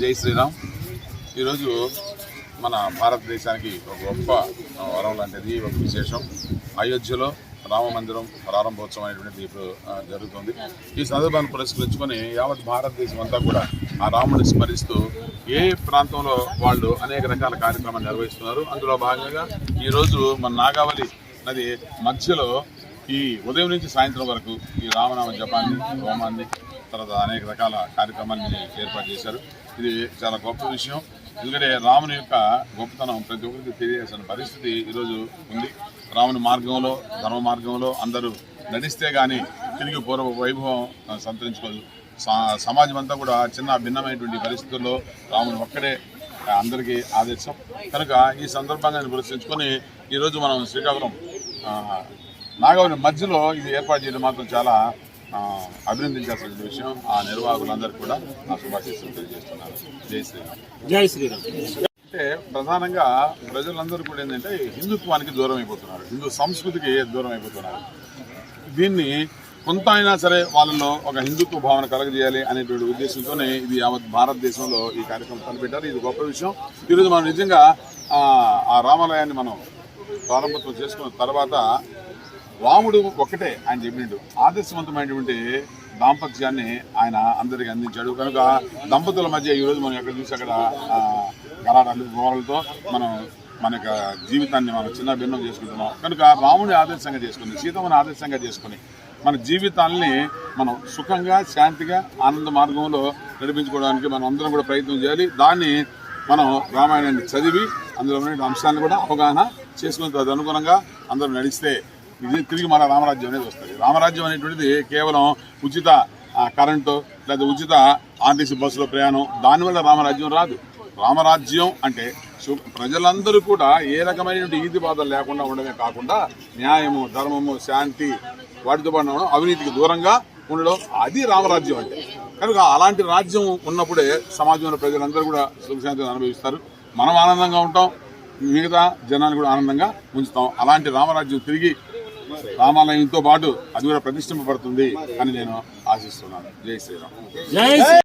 జై శ్రీరామ్. ఈరోజు మన భారతదేశానికి ఒక గొప్ప వరం లాంటిది ఒక విశేషం. అయోధ్యలో రామ మందిరం ప్రారంభోత్సవం అనేటువంటిది ఇప్పుడు జరుగుతుంది. ఈ సందర్భాన్ని పురస్కరించుకొని యావత్ భారతదేశం అంతా కూడా ఆ రాముడిని స్మరిస్తూ ఏ ప్రాంతంలో వాళ్ళు అనేక రకాల కార్యక్రమాలు నిర్వహిస్తున్నారు. అందులో భాగంగా ఈరోజు మన నాగావళి నది మధ్యలో ఈ ఉదయం నుంచి సాయంత్రం వరకు ఈ రామనామ జపాన్ని హోమాన్ని తర్వాత అనేక రకాల కార్యక్రమాన్ని ఏర్పాటు చేశారు. ఇది చాలా గొప్ప విషయం. ఎందుకంటే రాముని యొక్క గొప్పతనం ప్రతి ఒక్కరికి తెలియాల్సిన పరిస్థితి ఈరోజు ఉంది. రాముని మార్గంలో ధర్మ మార్గంలో అందరూ నడిస్తే కానీ తిరిగి పూర్వ వైభవం సంతరించుకోదు. సమాజం అంతా కూడా చిన్న భిన్నమైనటువంటి పరిస్థితుల్లో రాముని ఒక్కడే అందరికీ ఆదర్శం కనుక ఈ సందర్భంగా పురస్కరించుకొని ఈరోజు మనం శ్రీకాకుళం ఆ, మధ్యలో ఇది ఏర్పాటు చేయడం మాత్రం చాలా అభినందించాల్సిన విషయం ఆ నిర్వాహకులందరికీ కూడా నా శుభాశీస్సులు తెలియజేస్తున్నాను. జై శ్రీరామ్. జై శ్రీరామ్. అంటే ప్రధానంగా ప్రజలందరూ కూడా ఏంటంటే హిందుత్వానికి దూరం అయిపోతున్నారు. హిందూ సంస్కృతికి దూరం అయిపోతున్నారు. దీన్ని కొంత అయినా సరే వాళ్ళలో ఒక హిందుత్వ భావన కలగజేయాలి అనేటువంటి ఉద్దేశంతోనే ఇది యావత్ భారతదేశంలో ఈ కార్యక్రమం తలపెట్టారు. ఇది గొప్ప విషయం. ఈరోజు మనం నిజంగా ఆ, రామాలయాన్ని మనం ప్రారంభోత్సవం చేసుకున్న తర్వాత రాముడు ఒక్కటే ఆయన చెప్పినట్టు ఆదర్శవంతమైనటువంటి దాంపత్యాన్ని ఆయన అందరికీ అందించాడు. కనుక దంపతుల మధ్య ఈ రోజు మనం ఎక్కడ చూసి అక్కడ ఆ, గలాటాలు మనం మన యొక్క జీవితాన్ని మనం చిన్న భిన్నం చేసుకుంటున్నాం. కనుక రాముని ఆదర్శంగా చేసుకుని సీతమ్మని ఆదర్శంగా చేసుకుని మన జీవితాల్ని మనం సుఖంగా శాంతిగా ఆనంద మార్గంలో నడిపించుకోవడానికి మనం అందరం కూడా ప్రయత్నం చేయాలి. దాన్ని మనం రామాయణాన్ని చదివి అందులో ఉన్న అంశాలను కూడా అవగాహన చేసుకుని తదనుగుణంగా అందరూ నడిస్తే ఇది తిరిగి మన రామరాజ్యం అనేది వస్తుంది. రామరాజ్యం అనేటువంటిది కేవలం ఉచిత కరెంటు లేదా ఉచిత ఆర్టీసీ బస్సులో ప్రయాణం దానివల్ల రామరాజ్యం రాదు. రామరాజ్యం అంటే సు- ప్రజలందరూ కూడా ఏ రకమైనటువంటి ఈది బాధలు లేకుండా ఉండడమే కాకుండా న్యాయము ధర్మము శాంతి వాటితో పాటు ఉండడం, అవినీతికి దూరంగా ఉండడం అది రామరాజ్యం అంటే. కనుక అలాంటి రాజ్యం ఉన్నప్పుడే సమాజంలో ప్రజలందరూ కూడా సుఖశాంతిని అనుభవిస్తారు. మనం ఆనందంగా ఉంటాం మిగతా జనాన్ని కూడా ఆనందంగా ఉంచుతాం. అలాంటి రామరాజ్యం తిరిగి రామాలయంతో పాటు అది కూడా ప్రతిష్ఠింపబడుతుంది అని నేను ఆశిస్తున్నాను. జై శ్రీరామ్. శ్రీ-